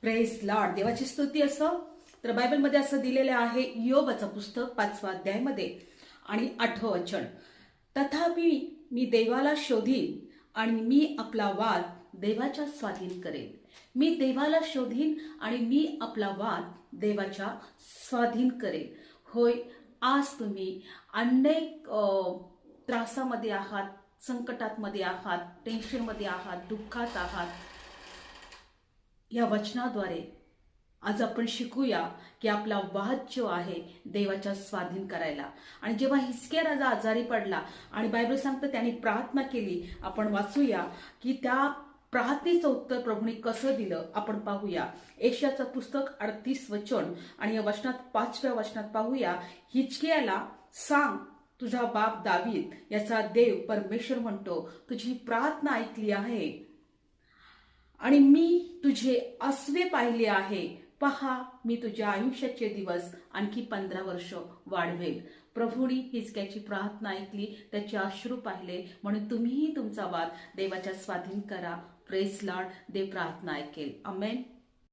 Press Lord देवाची स्तुती असो? तर बायबलमध्ये असं दिलेलं आहे योबाचं पुस्तक पाचवा अध्यायमध्ये आणि आठवं वचन. तथापि मी देवाला शोधीन आणि मी आपला वाद देवाच्या स्वाधीन करेन. मी देवाला शोधीन आणि मी आपला वाद देवाच्या स्वाधीन करेन. होय आज तुम्ही अनेक त्रासामध्ये आहात संकटात आहात टेन्शनमध्ये आहात दुःखात आहात. या वचनाद्वारे आज आपण शिकूया की आपला वाद जो आहे देवाच्या स्वाधीन करायला. आणि जेव्हा हिसके राजा आजारी पडला आणि बायबल सांगतं त्यांनी प्रार्थना केली आपण वाचूया की त्या प्रार्थनेचं उत्तर प्रभूने कसं दिलं आपण पाहूया. एशियाचं पुस्तक अडतीस वचन आणि या वचनात पाचव्या वचनात पाहूया हिचकियाला सांग तुझा बाप दावीद याचा देव परमेश्वर म्हणतो तुझी प्रार्थना ऐकली आहे. आणि मी तुझे अस्वे पाहिले आहे. पहा मी तुझ्या आयुष्याचे दिवस आणखी पंधरा वर्ष वाढवेल. प्रभूनी हिचक्याची प्रार्थना ऐकली त्याचे अश्रू पाहिले. म्हणून तुम्हीही तुमचा वाद देवाच्या स्वाधीन करा. प्रेस लाड देव प्रार्थना ऐकेल. अमेन